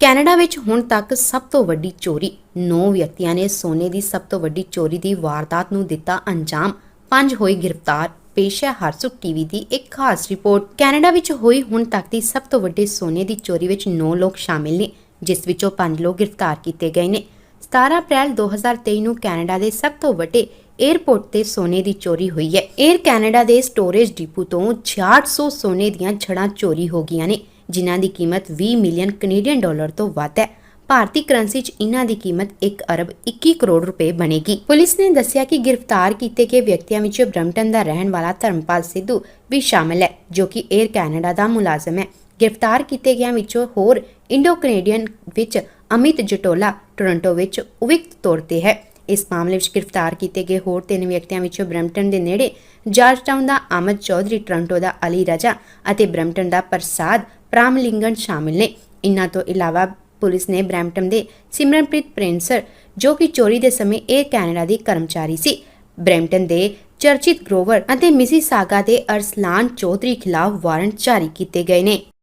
Canada ਵਿੱਚ ਹੁਣ ਤੱਕ ਸਭ ਤੋਂ ਵੱਡੀ ਚੋਰੀ 9 ਵਿਅਕਤੀਆਂ ਨੇ ਸੋਨੇ ਦੀ ਸਭ ਤੋਂ ਵੱਡੀ ਚੋਰੀ ਦੀ ਵਾਰਦਾਤ ਨੂੰ ਦਿੱਤਾ ਅੰਜਾਮ। ਪੰਜ ਹੋਏ ਗ੍ਰਿਫਤਾਰ, ਪੇਸ਼ ਹੈ ਹਰਸੁਖ ਟੀਵੀ ਦੀ ਇੱਕ ਖਾਸ ਰਿਪੋਰਟ। ਕੈਨੇਡਾ ਵਿੱਚ ਹੋਈ ਹੁਣ ਤੱਕ ਦੀ ਸਭ ਤੋਂ ਵੱਡੀ ਸੋਨੇ ਦੀ ਚੋਰੀ ਵਿੱਚ 9 ਲੋਕ ਸ਼ਾਮਿਲ ਨੇ, ਜਿਸ ਵਿੱਚੋਂ 5 ਲੋਕ ਗ੍ਰਿਫਤਾਰ ਕੀਤੇ ਗਏ ਨੇ। 17 ਅਪ੍ਰੈਲ 2023 ਨੂੰ ਕੈਨੇਡਾ ਦੇ ਸਭ ਤੋਂ ਵੱਡੇ 에ਅਰਪੋਰਟ ਤੇ ਸੋਨੇ ਦੀ ਚੋਰੀ ਹੋਈ ਹੈ। 에ਅਰ ਕੈਨੇਡਾ ਦੇ ਸਟੋਰੇਜ ਡਿਪੂ ਤੋਂ 6600 ਸੋਨੇ ਦੀਆਂ ਛੜਾਂ ਚੋਰੀ ਹੋ ਗਈਆਂ ਨੇ। ਜਿਨ੍ਹਾਂ ਦੀ ਕੀਮਤ 20 ਮਿਲੀਅਨ ਕੈਨੇਡੀਅਨ ਡਾਲਰ ਤੋਂ ਵੱਧ ਹੈ। ਭਾਰਤੀ ਕਰੰਸੀ 'ਚ ਇਹਨਾਂ ਦੀ ਕੀਮਤ 1 ਅਰਬ 21 ਕਰੋੜ ਰੁਪਏ ਬਣੇਗੀ। ਪੁਲਿਸ ਨੇ ਦੱਸਿਆ ਕਿ ਗ੍ਰਿਫਤਾਰ ਕੀਤੇ ਗਏ ਵਿਅਕਤੀਆਂ ਵਿੱਚ ਬ੍ਰਮਟਨ ਦਾ ਰਹਿਣ ਵਾਲਾ ਧਰਮਪਾਲ ਸਿੱਧੂ ਵੀ ਸ਼ਾਮਲ ਹੈ, ਜੋ ਕਿ 에ਅਰ ਕੈਨੇਡਾ ਦਾ ਮੁਲਾਜ਼ਮ ਹੈ। ਗ੍ਰਿਫਤਾਰ ਕੀਤੇ ਗਿਆਂ ਵਿੱਚੋਂ ਹੋਰ ਇੰਡੋ ਕੈਨੇਡੀਅਨ ਵਿੱਚ ਅਮਿਤ ਜਟੋਲਾ ਟੋਰਾਂਟੋ ਵਿੱਚ ਉਵਿਕਤ ਤੌਰ ਤੇ ਹੈ। ਇਸ ਮਾਮਲੇ ਵਿੱਚ ਗ੍ਰਿਫਤਾਰ ਕੀਤੇ ਗਏ ਹੋਰ ਤਿੰਨ ਵਿਅਕਤੀਆਂ ਵਿੱਚੋਂ ਬ੍ਰੈਂਪਟਨ ਦੇ ਨੇੜੇ ਜਾਰਜਟਾਊਨ ਦਾ ਆਮਦ ਚੌਧਰੀ ਟੋਰਾਂਟੋ ਦਾ ਅਲੀ ਰਜਾ ਅਤੇ ਬ੍ਰੈਂਪਟਨ ਦਾ ਪ੍ਰਸਾਦ ਪ੍ਰਾਮਲਿੰਗਨ ਸ਼ਾਮਿਲ ਨੇ। ਇਨ੍ਹਾਂ ਤੋਂ ਇਲਾਵਾ ਪੁਲਿਸ ਨੇ ਬ੍ਰੈਂਪਟਨ ਦੇ ਸਿਮਰਨਪ੍ਰੀਤ ਪ੍ਰਿੰਸਰ ਜੋ ਕਿ ਚੋਰੀ ਦੇ ਸਮੇਂ 에ਅਰ ਕੈਨੇਡਾ ਦੀ ਕਰਮਚਾਰੀ ਸੀ, ਬ੍ਰੈਂਪਟਨ ਦੇ ਚਰਚਿਤ ਗਰੋਵਰ ਅਤੇ ਮਿਸੀਸਾਗਾ ਦੇ ਅਰਸਲਾਨ ਚੌਧਰੀ ਖਿਲਾਫ ਵਾਰੰਟ ਜਾਰੀ ਕੀਤੇ ਗਏ ਨੇ।